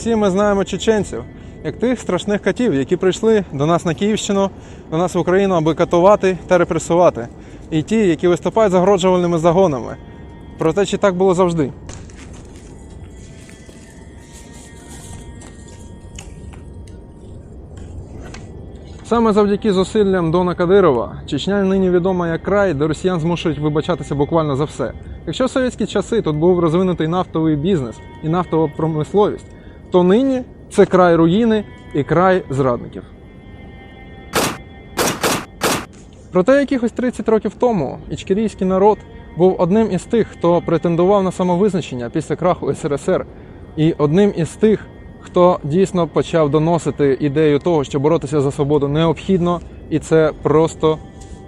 Всі ми знаємо чеченців, як тих страшних катів, які прийшли до нас на Київщину, до нас в Україну, аби катувати та репресувати. І ті, які виступають загороджувальними загонами. Проте чи так було завжди? Саме завдяки зусиллям Дона Кадирова Чечня нині відома як край, де росіян змушують вибачатися буквально за все. Якщо в совєтські часи тут був розвинутий нафтовий бізнес і нафтова промисловість, то нині це край руїни і край зрадників. Проте якихось 30 років тому ічкерійський народ був одним із тих, хто претендував на самовизначення після краху СРСР, і одним із тих, хто дійсно почав доносити ідею того, що боротися за свободу необхідно, і це просто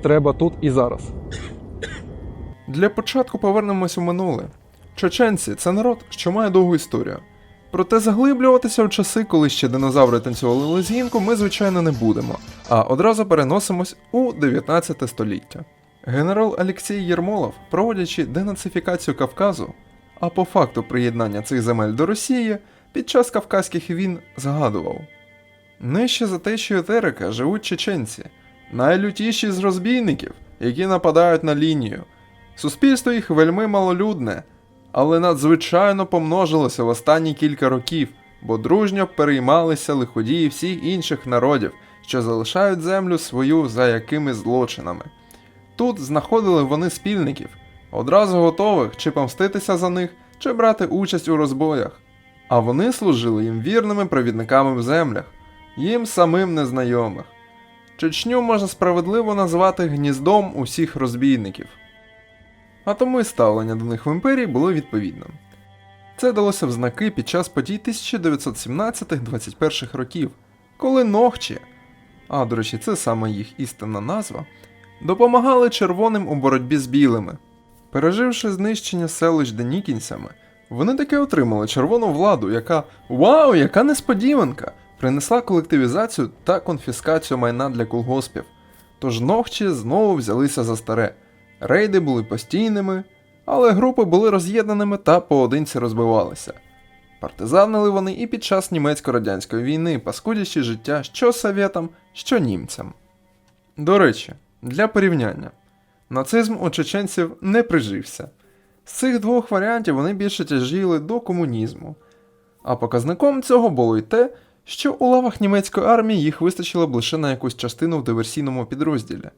треба тут і зараз. Для початку повернемось у минуле. Чеченці це народ, що має довгу історію. Проте заглиблюватися в часи, коли ще динозаври танцювали лезгінку, ми, звичайно, не будемо, а одразу переносимось у 19 століття. Генерал Олексій Єрмолов, проводячи денацифікацію Кавказу, а по факту приєднання цих земель до Росії, під час Кавказьких війн згадував: Нижче за течією Терека живуть чеченці, найлютіші з розбійників, які нападають на лінію. Суспільство їх вельми малолюдне, але надзвичайно помножилося в останні кілька років, бо дружньо переймалися лиходії всіх інших народів, що залишають землю свою за якими злочинами. Тут знаходили вони спільників, одразу готових чи помститися за них, чи брати участь у розбоях. А вони служили їм вірними провідниками в землях, їм самим незнайомих. Чечню можна справедливо назвати гніздом усіх розбійників. А тому і ставлення до них в імперії було відповідним. Це далося в знаки під час подій 1917-21 років, коли Нохчі, а до речі, це саме їх істинна назва, допомагали червоним у боротьбі з білими. Переживши знищення селищ денікінцями, вони таки отримали червону владу, яка вау, яка несподіванка! принесла колективізацію та конфіскацію майна для колгоспів. Тож ногчі знову взялися за старе. Рейди були постійними, але групи були роз'єднаними та поодинці розбивалися. Партизанили вони і під час німецько-радянської війни, паскудячи життя що совєтам, що німцям. До речі, для порівняння, нацизм у чеченців не прижився. З цих двох варіантів вони більше тяжіли до комунізму. А показником цього було й те, що у лавах німецької армії їх вистачило б лише на якусь частину в диверсійному підрозділі.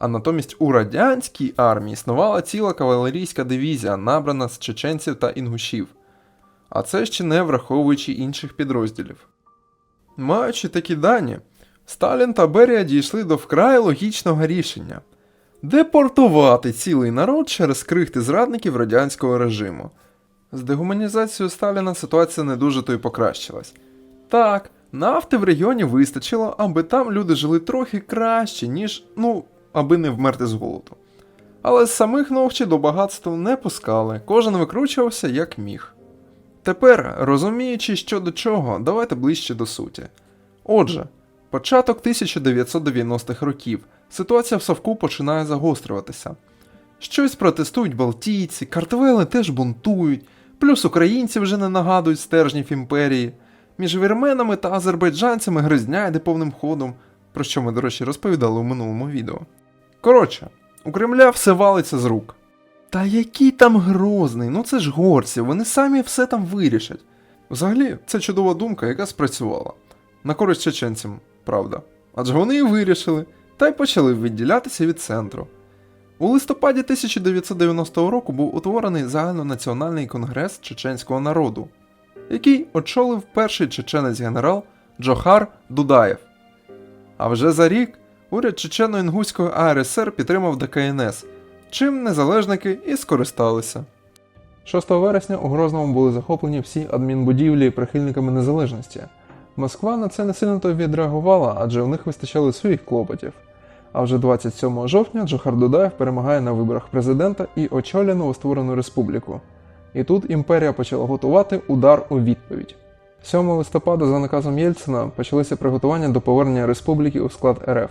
А натомість у радянській армії існувала ціла кавалерійська дивізія, набрана з чеченців та інгушів. А це ще не враховуючи інших підрозділів. Маючи такі дані, Сталін та Берія дійшли до вкрай логічного рішення депортувати цілий народ через крихти зрадників радянського режиму. З дегуманізацією Сталіна ситуація не дуже то й покращилась. Так, нафти в регіоні вистачило, аби там люди жили трохи краще, ніж, ну, аби не вмерти з голоду. Але самих ногчі до багатства не пускали, кожен викручувався як міг. Тепер, розуміючи, що до чого, давайте ближче до суті. Отже, початок 1990-х років ситуація в Совку починає загострюватися. Щось протестують балтійці, картвели теж бунтують, плюс українці вже не нагадують стержнів імперії. Між вірменами та азербайджанцями гризня йде повним ходом, про що ми, до речі, розповідали у минулому відео. Коротше, у Кремля все валиться з рук. Та який там грозний, ну це ж горці, вони самі все там вирішать. Взагалі, це чудова думка, яка спрацювала. На користь чеченцям, правда. Адже вони і вирішили, та й почали відділятися від центру. У листопаді 1990 року був утворений загальнонаціональний конгрес чеченського народу, який очолив перший чеченець-генерал Джохар Дудаєв. А вже за рік уряд Чечено-Інгуської АРСР підтримав ДКНС, чим незалежники і скористалися. 6 вересня у Грозному були захоплені всі адмінбудівлі прихильниками незалежності. Москва на це не сильно то відреагувала, адже у них вистачало своїх клопотів. А вже 27 жовтня Джохар Дудаєв перемагає на виборах президента і очолює новостворену республіку. І тут імперія почала готувати удар у відповідь. 7 листопада за наказом Єльцина почалися приготування до повернення республіки у склад РФ.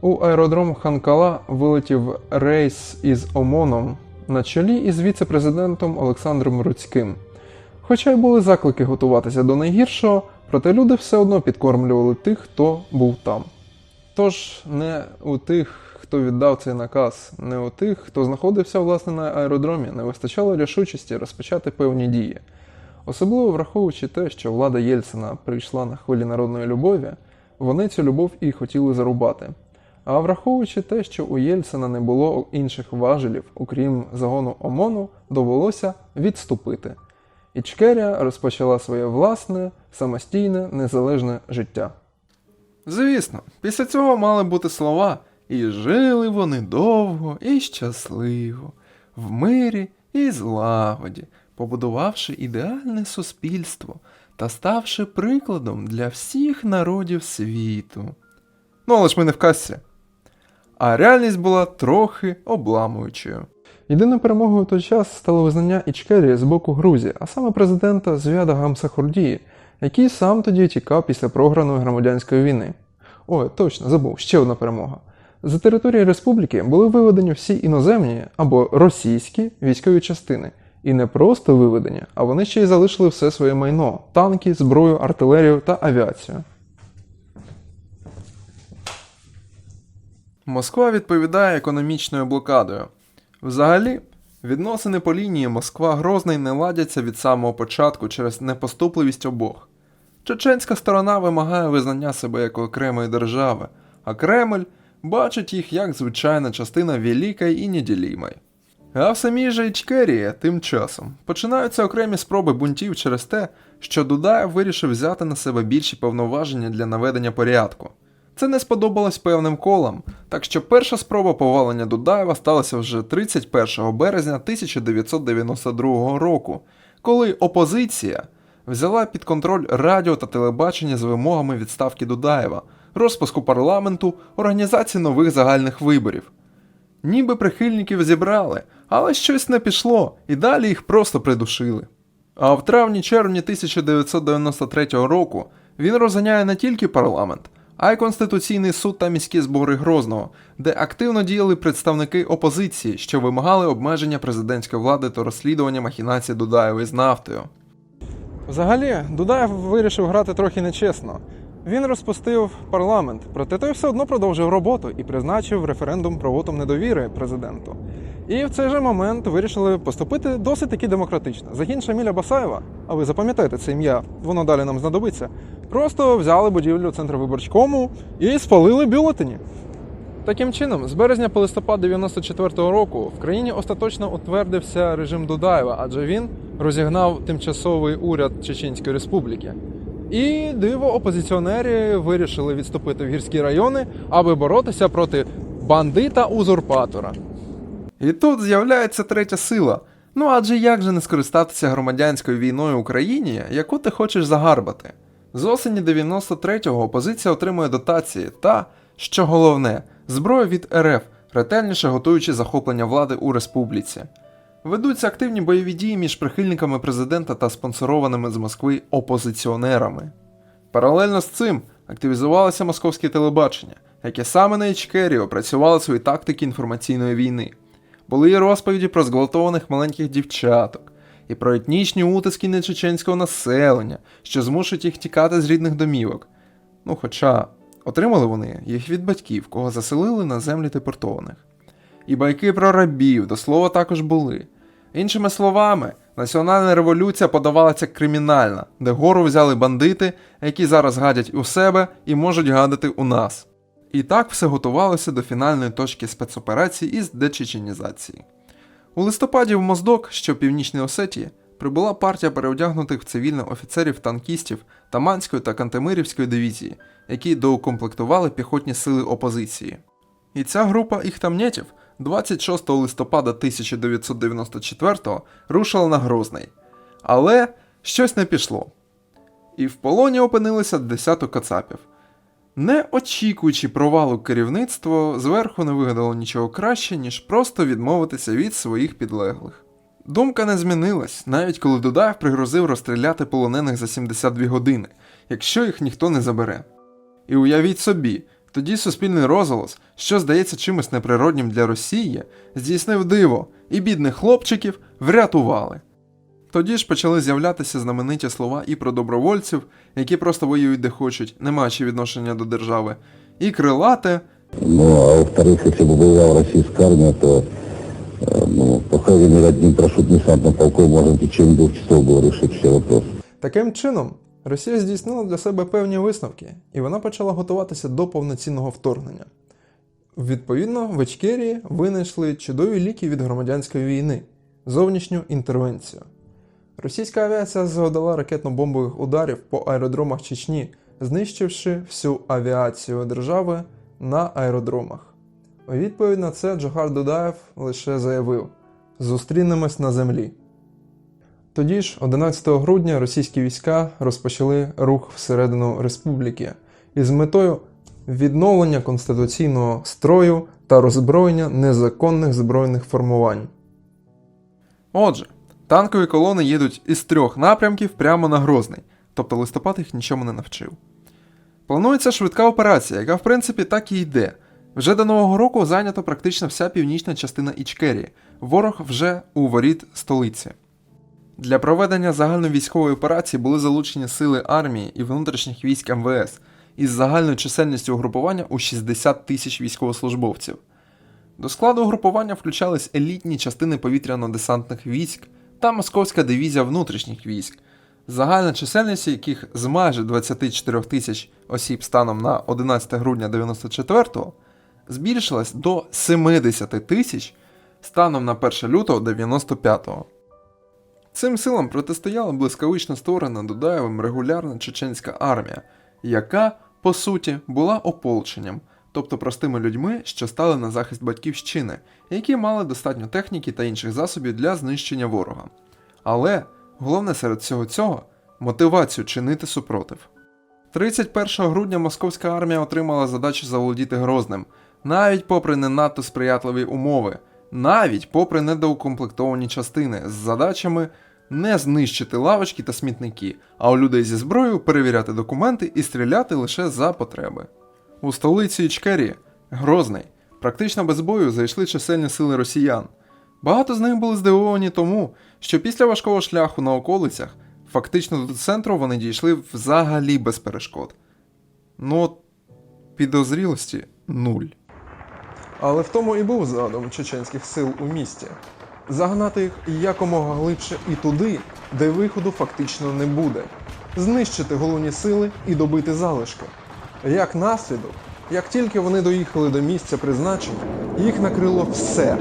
У аеродром Ханкала вилетів рейс із ОМОНом на чолі із віце-президентом Олександром Руцьким. Хоча й були заклики готуватися до найгіршого, проте люди все одно підкормлювали тих, хто був там. Тож не у тих, хто віддав цей наказ, не у тих, хто знаходився власне на аеродромі, не вистачало рішучості розпочати певні дії. Особливо враховуючи те, що влада Єльцина прийшла на хвилі народної любові, вони цю любов і хотіли зарубати. А враховуючи те, що у Єльцина не було інших важелів, окрім загону ОМОНу, довелося відступити. Ічкерія розпочала своє власне, самостійне, незалежне життя. Звісно, після цього мали бути слова І жили вони довго і щасливо, в мирі і злагоді, побудувавши ідеальне суспільство та ставши прикладом для всіх народів світу. Ну, але ж ми не в касці. А реальність була трохи обламуючою. Єдиною перемогою у той час стало визнання Ічкерії з боку Грузії, а саме президента Звяда Гамсахурдії, який сам тоді тікав після програної громадянської війни. Ой, точно, забув, ще одна перемога. За території республіки були виведені всі іноземні або російські військові частини. І не просто виведені, а вони ще й залишили все своє майно: танки, зброю, артилерію та авіацію. Москва відповідає економічною блокадою. Взагалі, відносини по лінії Москва-Грозний не ладяться від самого початку через непоступливість обох. Чеченська сторона вимагає визнання себе як окремої держави, а Кремль бачить їх як звичайна частина великої і неділімої. А в самій же Ічкерії тим часом починаються окремі спроби бунтів через те, що Дудаєв вирішив взяти на себе більші повноваження для наведення порядку. Це не сподобалось певним колам, так що перша спроба повалення Дудаєва сталася вже 31 березня 1992 року, коли опозиція взяла під контроль радіо та телебачення з вимогами відставки Дудаєва, розпуску парламенту, організації нових загальних виборів. Ніби прихильників зібрали, але щось не пішло, і далі їх просто придушили. А в травні-червні 1993 року він розганяє не тільки парламент, а й Конституційний суд та міські збори Грозного, де активно діяли представники опозиції, що вимагали обмеження президентської влади та розслідування махінацій Дудаєва з нафтою. Взагалі, Дудаєв вирішив грати трохи нечесно. Він розпустив парламент, проте той все одно продовжив роботу і призначив референдум про вотум недовіри президенту. І в цей же момент вирішили поступити досить таки демократично. Загін Шаміля Басаєва, а ви запам'ятаєте це ім'я, воно далі нам знадобиться. Просто взяли будівлю Центровиборчкому і спалили бюлетені. Таким чином, з березня по листопад 94-го року в країні остаточно утвердився режим Дудаєва, адже він розігнав тимчасовий уряд Чеченської Республіки. І диво опозиціонери вирішили відступити в гірські райони, аби боротися проти бандита-узурпатора. І тут з'являється третя сила. Ну адже як же не скористатися громадянською війною Україні, яку ти хочеш загарбати? З осені 93-го опозиція отримує дотації та, що головне, зброю від РФ, ретельніше готуючи захоплення влади у республіці. Ведуться активні бойові дії між прихильниками президента та спонсорованими з Москви опозиціонерами. Паралельно з цим активізувалося московське телебачення, яке саме на Ічкерії опрацювало свої тактики інформаційної війни. Були і розповіді про зґвалтованих маленьких дівчаток, і про етнічні утиски нечеченського населення, що змушують їх тікати з рідних домівок. Ну, хоча отримали вони їх від батьків, кого заселили на землі депортованих. І байки про рабів до слова також були. Іншими словами, національна революція подавалася кримінальна, де гору взяли бандити, які зараз гадять у себе і можуть гадати у нас. І так все готувалося до фінальної точки спецоперації із дечеченізації. У листопаді в Моздок, що в Північній Осетії, прибула партія переодягнутих в цивільне офіцерів танкістів Таманської та Кантемирівської дивізії, які доукомплектували піхотні сили опозиції. І ця група іхтамнєтів 26 листопада 1994 рушила на Грозний. Але щось не пішло. І в полоні опинилися десяток кацапів. Не очікуючи провалу керівництво, зверху не вигадало нічого краще, ніж просто відмовитися від своїх підлеглих. Думка не змінилась, навіть коли Дудаєв пригрозив розстріляти полонених за 72 години, якщо їх ніхто не забере. І уявіть собі, тоді суспільний розголос, що здається чимось неприроднім для Росії, здійснив диво, і бідних хлопчиків врятували. Тоді ж почали з'являтися знамениті слова і про добровольців, які просто воюють де хочуть, не маючи відношення до держави, і крилате, Ну, а во-вторых, если бы воевала российская армия, то, э, ну, по крайней мере, одним парашютно-десантным полком можно в течение двух часов было решить все вопросы. Таким чином, Росія здійснила для себе певні висновки, і вона почала готуватися до повноцінного вторгнення. Відповідно, в Ічкерії винайшли чудові ліки від громадянської війни зовнішню інтервенцію. Російська авіація завдала ракетно-бомбових ударів по аеродромах Чечні, знищивши всю авіацію держави на аеродромах. У відповідь на це Джохар Дудаєв лише заявив: зустрінемось на землі. Тоді ж, 11 грудня, російські війська розпочали рух всередину республіки із метою відновлення конституційного строю та роззброєння незаконних збройних формувань. Отже, танкові колони їдуть із трьох напрямків прямо на Грозний, тобто листопад їх нічому не навчив. Планується швидка операція, яка в принципі так і йде. Вже до Нового року зайнято практично вся північна частина Ічкерії. Ворог вже у воріт столиці. Для проведення загальновійськової операції були залучені сили армії і внутрішніх військ МВС із загальною чисельністю угрупування у 60 тисяч військовослужбовців. До складу угрупування включались елітні частини повітряно-десантних військ та Московська дивізія внутрішніх військ, загальна чисельність яких з майже 24 тисяч осіб станом на 11 грудня 94-го збільшилась до 70 тисяч станом на 1 лютого 95-го. Цим силам протистояла блискавично створена Дудаєвим регулярна чеченська армія, яка, по суті, була ополченням, тобто простими людьми, що стали на захист батьківщини, які мали достатньо техніки та інших засобів для знищення ворога. Але головне серед всього цього мотивацію чинити супротив. 31 грудня московська армія отримала задачу заволодіти Грозним, навіть попри не надто сприятливі умови, навіть попри недоукомплектовані частини з задачами не знищити лавочки та смітники, а у людей зі зброєю перевіряти документи і стріляти лише за потреби. У столиці Ічкерії, Грозний, практично без бою зайшли чисельні сили росіян. Багато з них були здивовані тому, що після важкого шляху на околицях фактично до центру вони дійшли взагалі без перешкод. Ну, підозрілості нуль. Але в тому і був задум чеченських сил у місті загнати їх якомога глибше і туди, де виходу фактично не буде, знищити головні сили і добити залишки. Як наслідок, як тільки вони доїхали до місця призначення, їх накрило все.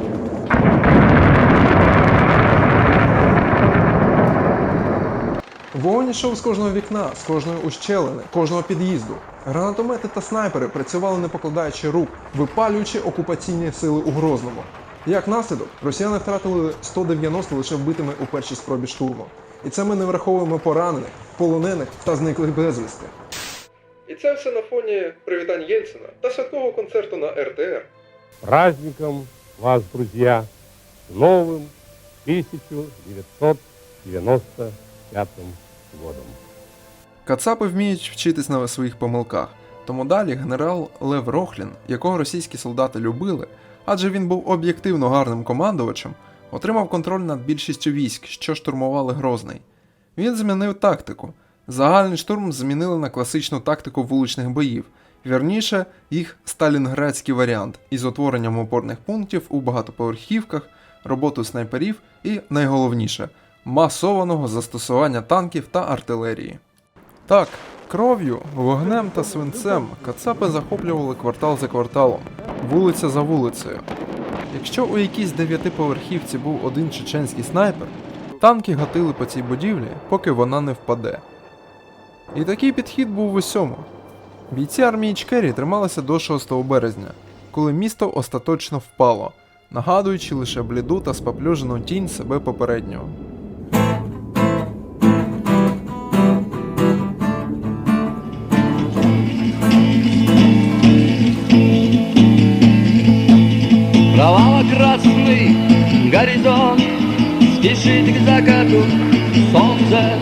Вогонь йшов з кожного вікна, з кожної ущелини, кожного під'їзду. Гранатомети та снайпери працювали не покладаючи рук, випалюючи окупаційні сили у Грозному. Як наслідок, росіяни втратили 190 лише вбитими у першій спробі штурму. І це ми не враховуємо поранених, полонених та зниклих безвісти. І це все на фоні привітань Єльцина та святкового концерту на РТР. праздником вас, друзья, с новым 1995 годом. Кацапи вміють вчитись на своїх помилках, тому далі генерал Лев Рохлін, якого російські солдати любили, адже він був об'єктивно гарним командувачем, отримав контроль над більшістю військ, що штурмували Грозний. Він змінив тактику. Загальний штурм змінили на класичну тактику вуличних боїв, вірніше, їх сталінградський варіант із утворенням опорних пунктів у багатоповерхівках, роботу снайперів і, найголовніше, масованого застосування танків та артилерії. Так, кров'ю, вогнем та свинцем кацапи захоплювали квартал за кварталом, вулиця за вулицею. Якщо у якійсь дев'ятиповерхівці був один чеченський снайпер, танки гатили по цій будівлі, поки вона не впаде. І такий підхід був в усьому. Бійці армії Чкері трималися до 6 березня, коли місто остаточно впало, нагадуючи лише бліду та споплюжену тінь себе попереднього. Горизонт Спешит к закату солнце.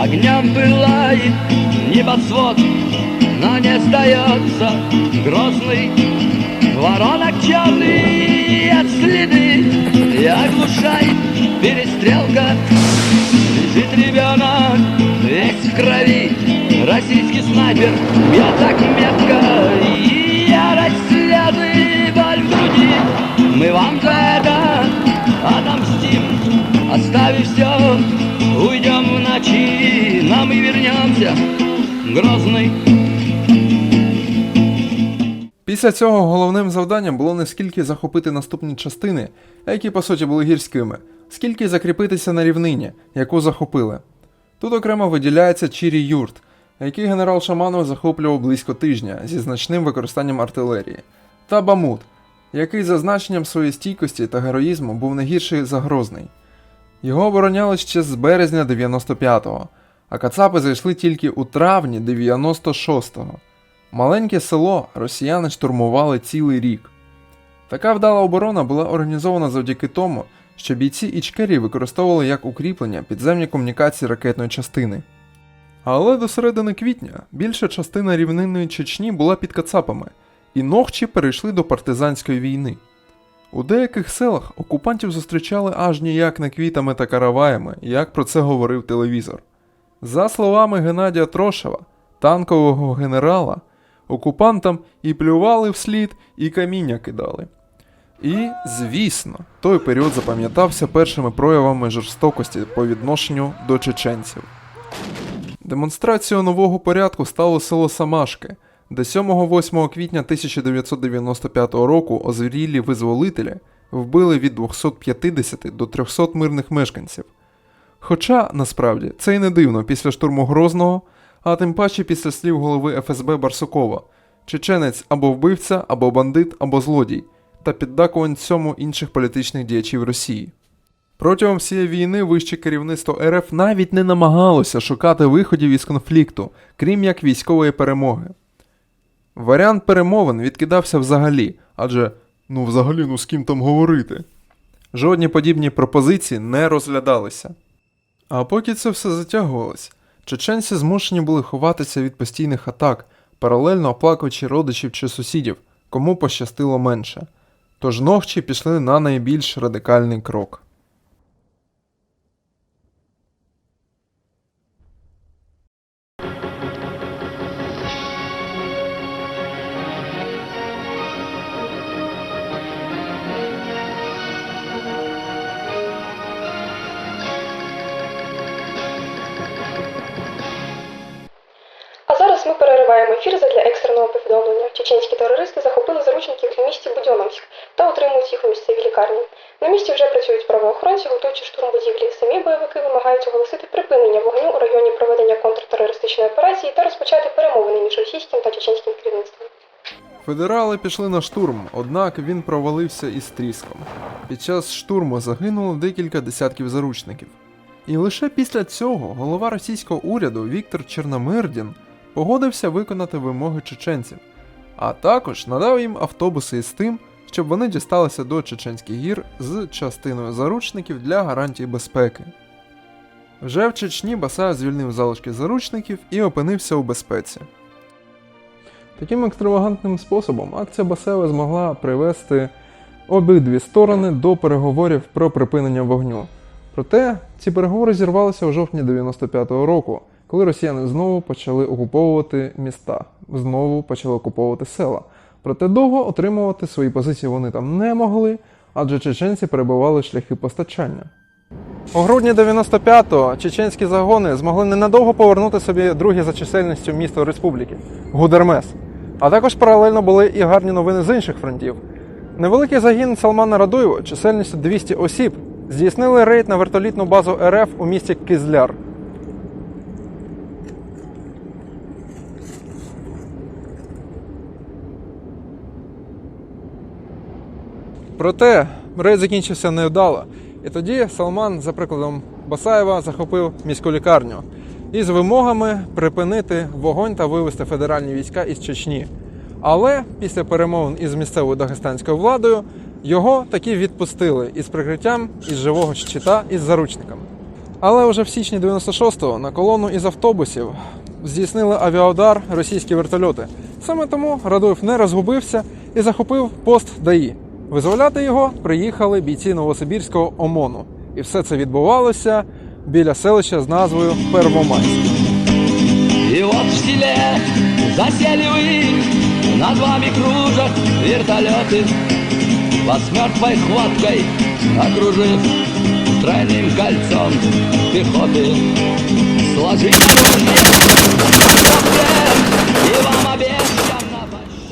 Огнем пылает небосвод Но не сдается грозный. Воронок черный от следы И оглушает перестрелка. Бежит ребенок Весь в крови, российский снайпер Бьет так метко. И ярость слезы и боль в груди Мы вам отомстим Оставив все, уйдем в ночи Нам и вернемся Грозный Після цього головним завданням було не скільки захопити наступні частини, які по суті були гірськими, скільки закріпитися на рівнині, яку захопили. Тут окремо виділяється Чірі Юрт, який генерал Шаманов захоплював близько тижня зі значним використанням артилерії, та Бамут, який за значенням своєї стійкості та героїзму був не гірший за Грозний. Його обороняли ще з березня 95-го, а кацапи зайшли тільки у травні 96-го. Маленьке село росіяни штурмували цілий рік. Така вдала оборона була організована завдяки тому, що бійці Ічкері використовували як укріплення підземні комунікації ракетної частини. Але до середини квітня більша частина рівнинної Чечні була під кацапами, і ногчі перейшли до партизанської війни. У деяких селах окупантів зустрічали аж ніяк не квітами та караваями, як про це говорив телевізор. За словами Геннадія Трошева, танкового генерала, окупантам і плювали вслід, і каміння кидали. І, звісно, той період запам'ятався першими проявами жорстокості по відношенню до чеченців. Демонстрацією нового порядку стало село Самашки, де 7-8 квітня 1995 року озвірілі визволителі вбили від 250 до 300 мирних мешканців. Хоча, насправді, це й не дивно після штурму Грозного, а тим паче після слів голови ФСБ Барсукова чеченець або вбивця, або бандит, або злодій, та піддакувань цьому інших політичних діячів Росії. Протягом всієї війни вище керівництво РФ навіть не намагалося шукати виходів із конфлікту, крім як військової перемоги. Варіант перемовин відкидався взагалі, адже ну взагалі ну з ким там говорити. Жодні подібні пропозиції не розглядалися. А поки це все затягувалось, чеченці змушені були ховатися від постійних атак, паралельно оплакуючи родичів чи сусідів, кому пощастило менше. Тож ногчі пішли на найбільш радикальний крок. Екстреного повідомлення. Чеченські терористи захопили заручників у місті Будьоновськ та утримують їх у місцевій лікарні. На місці вже працюють правоохоронці, готуючи штурм будівлі. Самі бойовики вимагають оголосити припинення вогню у районі проведення контртерористичної операції та розпочати перемовини між російським та чеченським керівництвом. Федерали пішли на штурм, однак він провалився із тріском. Під час штурму загинуло декілька десятків заручників. І лише після цього голова російського уряду Віктор Чорномирдін погодився виконати вимоги чеченців, а також надав їм автобуси із тим, щоб вони дісталися до Чеченських гір з частиною заручників для гарантії безпеки. Вже в Чечні Басаєв звільнив залишки заручників і опинився у безпеці. Таким екстравагантним способом акція Басева змогла привести обидві сторони до переговорів про припинення вогню. Проте ці переговори зірвалися у жовтні 95-го року, коли росіяни знову почали окуповувати міста, знову почали окуповувати села. Проте довго отримувати свої позиції вони там не могли, адже чеченці перебували шляхи постачання. У грудні 95-го чеченські загони змогли ненадовго повернути собі друге за чисельністю місто республіки Гудермес. А також паралельно були і гарні новини з інших фронтів. Невеликий загін Салмана Радуєва чисельністю 200 осіб здійснили рейд на вертолітну базу РФ у місті Кизляр. Проте рейд закінчився невдало, і тоді Салман, за прикладом Басаєва, захопив міську лікарню із вимогами припинити вогонь та вивести федеральні війська із Чечні. Але після перемовин із місцевою дагестанською владою його таки відпустили із прикриттям із живого щита із заручниками. Але вже в січні 96-го на колону із автобусів здійснили авіаудар російські вертольоти. Саме тому Радуєв не розгубився і захопив пост ДАІ. Визволяти його приїхали бійці Новосибірського ОМОНу. І все це відбувалося біля селища з назвою Первомайськ. И вот в селе засели вы, над вами кружат вертолеты, Вас мертвой хваткой окружив тройным кольцом пехоты. Сложите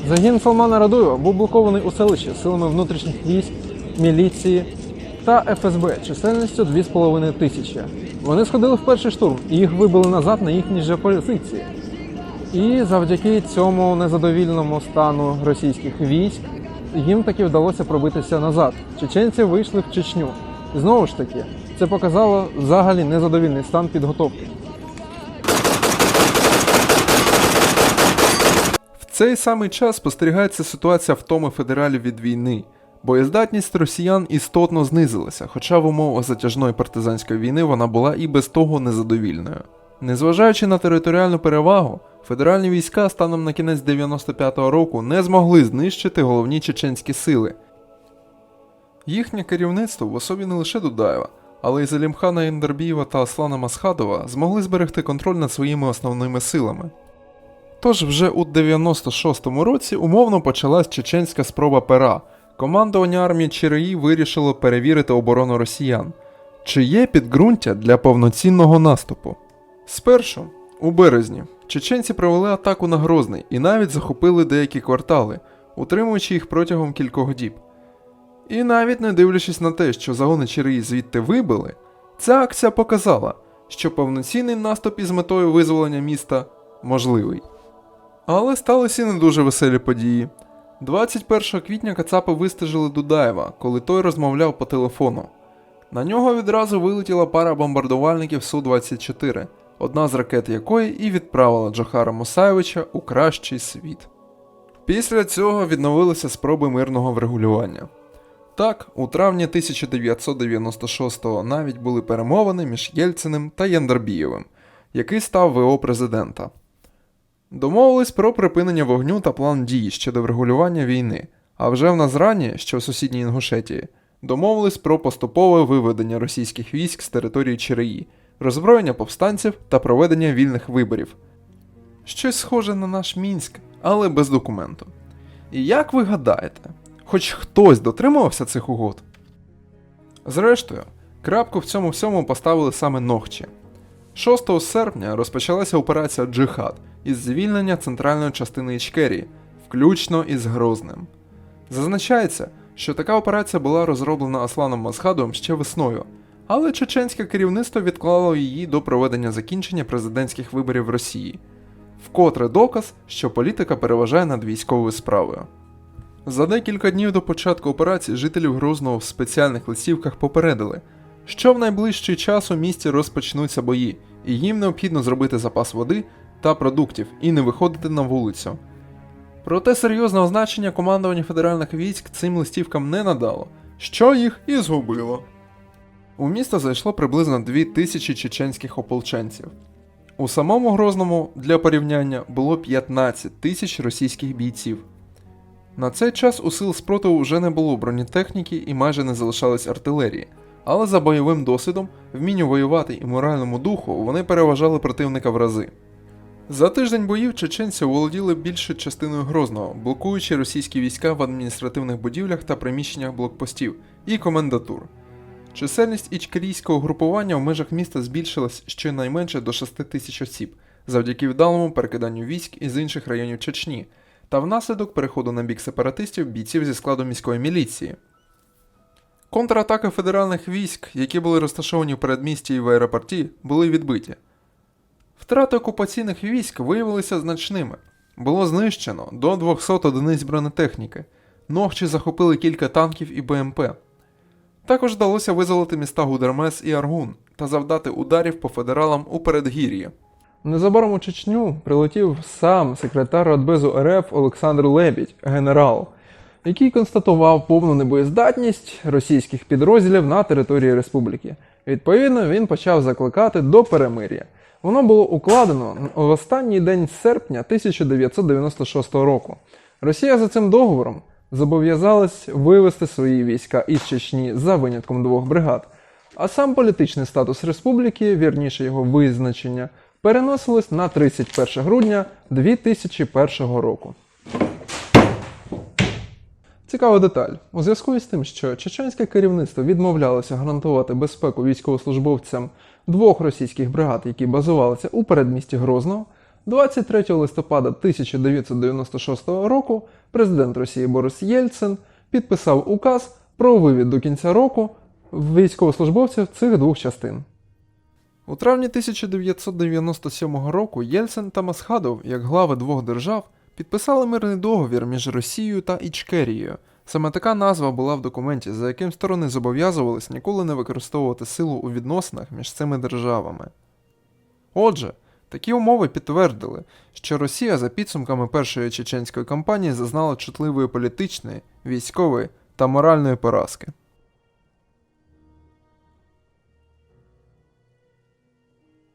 Загін Салмана Радуєва був блокований у селищі силами внутрішніх військ, міліції та ФСБ чисельністю 2,5 тисячі. Вони сходили в перший штурм і їх вибили назад на їхні же позиції. І завдяки цьому незадовільному стану російських військ їм таки вдалося пробитися назад. Чеченці вийшли в Чечню. І знову ж таки, це показало взагалі незадовільний стан підготовки. Цей самий час спостерігається ситуація втоми федералів від війни. Боєздатність росіян істотно знизилася, хоча в умовах затяжної партизанської війни вона була і без того незадовільною. Незважаючи на територіальну перевагу, федеральні війська станом на кінець 95-го року не змогли знищити головні чеченські сили. Їхнє керівництво в особі не лише Дудаєва, але й Залімхана Індербієва та Аслана Масхадова змогли зберегти контроль над своїми основними силами. Тож вже у 96-му році умовно почалась чеченська спроба пера. Командування армії Чиреї вирішило перевірити оборону росіян, чи є підґрунтя для повноцінного наступу. Спершу, у березні, чеченці провели атаку на Грозний і навіть захопили деякі квартали, утримуючи їх протягом кількох діб. І навіть не дивлячись на те, що загони Чиреї звідти вибили, ця акція показала, що повноцінний наступ із метою визволення міста можливий. Але сталися не дуже веселі події. 21 квітня Кацапи вистежили Дудаєва, коли той розмовляв по телефону. На нього відразу вилетіла пара бомбардувальників Су-24, одна з ракет якої і відправила Джохара Мусаєвича у кращий світ. Після цього відновилися спроби мирного врегулювання. Так, у травні 1996-го навіть були перемовини між Єльциним та Яндарбієвим, який став ВО президента. Домовились про припинення вогню та план дій щодо врегулювання війни, а вже в Назрані, що в сусідній Інгушетії, домовились про поступове виведення російських військ з території Чиреї, роззброєння повстанців та проведення вільних виборів. Щось схоже на наш Мінськ, але без документу. І як ви гадаєте, хоч хтось дотримувався цих угод? Зрештою, крапку в цьому всьому поставили саме Нохчі. 6 серпня розпочалася операція Джихад із звільнення центральної частини Ічкерії, включно із Грозним. Зазначається, що така операція була розроблена Асланом Масхадовим ще весною, але чеченське керівництво відклало її до проведення закінчення президентських виборів в Росії. Вкотре доказ, що політика переважає над військовою справою. За декілька днів до початку операції жителів Грозного в спеціальних листівках попередили, що в найближчий час у місті розпочнуться бої, і їм необхідно зробити запас води та продуктів і не виходити на вулицю. Проте серйозного значення командування федеральних військ цим листівкам не надало, що їх і згубило. У місто зайшло приблизно 2000 чеченських ополченців. У самому Грозному, для порівняння, було 15 тисяч російських бійців. На цей час у сил спротиву вже не було бронетехніки і майже не залишалось артилерії, але за бойовим досвідом, вмінню воювати і моральному духу вони переважали противника в рази. За тиждень боїв чеченці володіли більшою частиною Грозного, блокуючи російські війська в адміністративних будівлях та приміщеннях блокпостів і комендатур. Чисельність ічкерійського групування в межах міста збільшилась щонайменше до 6 тисяч осіб завдяки вдалому перекиданню військ із інших районів Чечні та внаслідок переходу на бік сепаратистів бійців зі складу міської міліції. Контратаки федеральних військ, які були розташовані в передмісті і в аеропорті, були відбиті. Втрати окупаційних військ виявилися значними. Було знищено до 200 одиниць бронетехніки, ногчі захопили кілька танків і БМП. Також вдалося визволити міста Гудермес і Аргун та завдати ударів по федералам у передгір'ї. Незабаром у Чечню прилетів сам секретар Радбезу РФ Олександр Лебідь, генерал, який констатував повну небоєздатність російських підрозділів на території республіки. Відповідно, він почав закликати до перемир'я. Воно було укладено в останній день серпня 1996 року. Росія за цим договором зобов'язалась вивести свої війська із Чечні за винятком двох бригад. А сам політичний статус республіки, вірніше його визначення, переносилось на 31 грудня 2001 року. Цікава деталь. У зв'язку із тим, що чеченське керівництво відмовлялося гарантувати безпеку військовослужбовцям двох російських бригад, які базувалися у передмісті Грозного, 23 листопада 1996 року президент Росії Борис Єльцин підписав указ про вивід до кінця року військовослужбовців цих двох частин. У травні 1997 року Єльцин та Масхадов, як глави двох держав, підписали мирний договір між Росією та Ічкерією. Саме така назва була в документі, за яким сторони зобов'язувались ніколи не використовувати силу у відносинах між цими державами. Отже, такі умови підтвердили, що Росія за підсумками першої чеченської кампанії зазнала чутливої політичної, військової та моральної поразки.